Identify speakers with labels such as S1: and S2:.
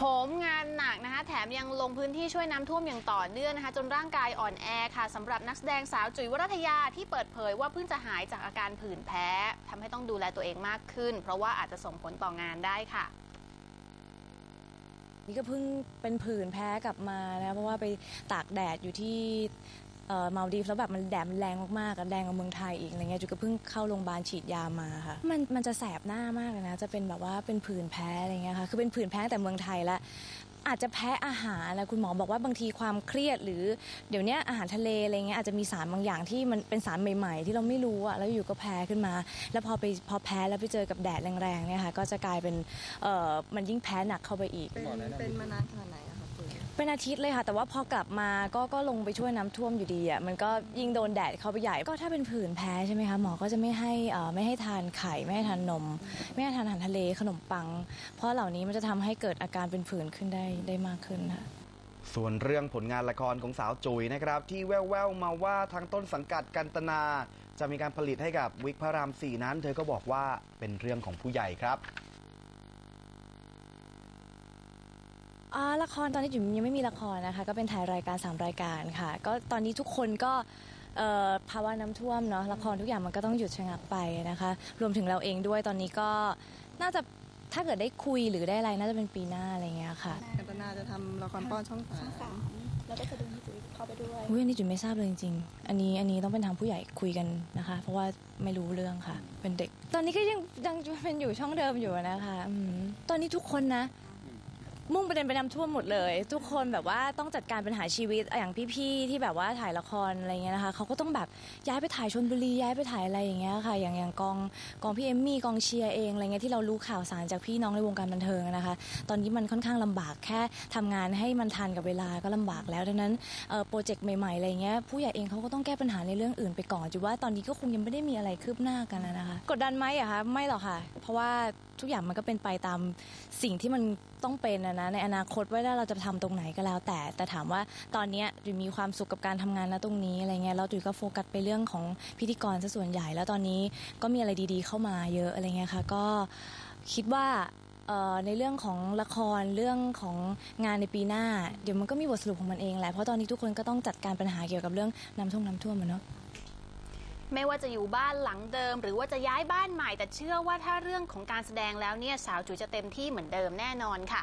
S1: โหมงานหนักนะคะแถมยังลงพื้นที่ช่วยน้ำท่วมอย่างต่อเนื่องนะคะ จนร่างกายอ่อนแอค่ะสำหรับนักแสดงสาวจุ๋ยวรัตยาที่เปิดเผยว่าเพิ่งจะหายจากอาการผื่นแพ้ทำให้ต้องดูแลตัวเองมากขึ้น เพราะว่าอาจจะส่งผลต่องานได้ค่ะ
S2: นี่ก็เพิ่งเป็นผื่นแพ้กลับมานะเพราะว่าไปตากแดดอยู่ที่ มาดีฟแล้วแบบมันแดดมันแรงมากๆแดงกว่าเมืองไทยอีกอะไรเงี้ยจุกก็เพิ่งเข้าโรงพยาบาลฉีดยามาค่ะ มันมันจะแสบหน้ามากเลยนะ จะเป็นแบบว่าเป็นผื่นแพ้อะไรเงี้ยค่ะ คือเป็นผื่นแพ้แต่เมืองไทยล้วอาจจะแพ้อาหารนะคุณหมอบอกว่าบางทีความเครียด หรือเดี๋ยวนี้อาหารทะเลอะไรเงี้ยอาจจะมีสารบางอย่างที่มันเป็นสารใหม่ ๆ ที่เราไม่รู้อะแล้วอยู่ก็แพ้ขึ้นมา แล้วพอไปพอแพ้แล้วไปเจอกับแดดแรงๆเนี่ยค่ะก็จะกลายเป็นเออมันยิ่งแพ้หนักเข้าไปอีก
S3: เป็นเป็นมานานขนาดไหนอะ
S2: เป็นอาทิตย์เลยค่ะ แต่ว่าพอกลับมาก็ก็ลงไปช่วยน้ำท่วมอยู่ดีอะมันก็ยิ่งโดนแดดเข้าไปใหญ่ ก็ถ้าเป็นผื่นแพ้ใช่ไหมคะหมอก็จะไม่ให้เอ่อไม่ให้ทานไข่ไม่ให้ทานนม ไม่ให้ทานอาหารทะเลขนมปัง เพราะเหล่านี้มันจะทำให้เกิดอาการเป็นผื่นขึ้นได้ได้มากขึ้นค่ะ
S4: ส่วนเรื่องผลงานละครของสาวจุ๋ยนะครับ ที่แว่วๆมาว่าทางต้นสังกัดกันตนา จะมีการผลิตให้กับวิกพระรามสี่นั้น เธอก็บอกว่าเป็นเรื่องของผู้ใหญ่ครับ
S2: อ่าละครตอนนี้จุ๋มยังไม่มีละครนะคะ ก็เป็นถ่ายรายการ 3 รายการค่ะ ก็ตอนนี้ทุกคนก็เอ่อภาวะน้ำท่วมเนาะละครทุกอย่างมันก็ต้องหยุดชะงักไปนะคะ รวมถึงเราเองด้วยตอนนี้ก็น่าจะถ้าเกิดได้คุยหรือได้อะไรน่าจะเป็นปีหน้าอะไรเงี้ยค่ะ
S3: กันตนาจะทำละครป้อนช่องสาม
S5: สามแล้วก็จะดึงพี่จุ๋ยเข้าไปด้วย
S2: อุ้ยอันนี้จุ๋มไม่ทราบเลยจริงๆ อันนี้อันนี้ต้องเป็นทางผู้ใหญ่คุยกันนะคะ เพราะว่าไม่รู้เรื่องค่ะ เป็นเด็ก ตอนนี้ก็ยังยังเป็นอยู่ช่องเดิมอยู่นะคะอืมตอนนี้ทุกคนนะ มุ่งประเด็นไปน้ำท่วมหมดเลย ทุกคนแบบว่าต้องจัดการปัญหาชีวิตอย่างพี่ๆที่แบบว่าถ่ายละครอะไรเงี้ยนะคะเขาก็ต้องแบบย้ายไปถ่ายชนบุรีย้ายไปถ่ายอะไรอย่างเงี้ยค่ะ อย่างอย่างกองกองพี่เอมมี่กองเชียร์เองอะไรเงี้ยที่เรารู้ข่าวสารจากพี่น้องในวงการบันเทิงนะคะ ตอนนี้มันค่อนข้างลำบากแค่ทำงานให้มันทันกับเวลาก็ลำบากแล้วดังนั้นโปรเจกต์ใหม่ๆอะไรเงี้ยผู้ใหญ่เองเขาก็ต้องแก้ปัญหาในเรื่องอื่นไปก่อนจุว่าตอนนี้ก็คงยังไม่ได้มีอะไรคืบหน้ากันนะคะ กดดันไหมอะคะไม่หรอกค่ะ เพราะว่า ทุกอย่างมันก็เป็นไปตามสิ่งที่มันต้องเป็นอะนะ ในอนาคตว่าเราจะทำตรงไหนก็แล้ว แต่ แต่ถามว่าตอนนี้จุ๋ยมีความสุขกับการทำงานนะตรงนี้อะไรเงี้ยแล้วจุ๋ยก็โฟกัสไปเรื่องของพิธีกรซะส่วนใหญ่ แล้วตอนนี้ก็มีอะไรดีๆ เข้ามาเยอะอะไรเงี้ยค่ะ ก็คิดว่าในเรื่องของละครเรื่องของงานในปีหน้า เดี๋ยวมันก็มีบทสรุปของมันเองแหละเพราะตอนนี้ทุกคนก็ต้องจัดการปัญหาเกี่ยวกับเรื่องน้ำท่วมน้ำท่วมอะเนาะ
S1: ไม่ว่าจะอยู่บ้านหลังเดิม หรือว่าจะย้ายบ้านใหม่ แต่เชื่อว่าถ้าเรื่องของการแสดงแล้วเนี่ยสาวจุ๋ยจะเต็มที่เหมือนเดิมแน่นอนค่ะ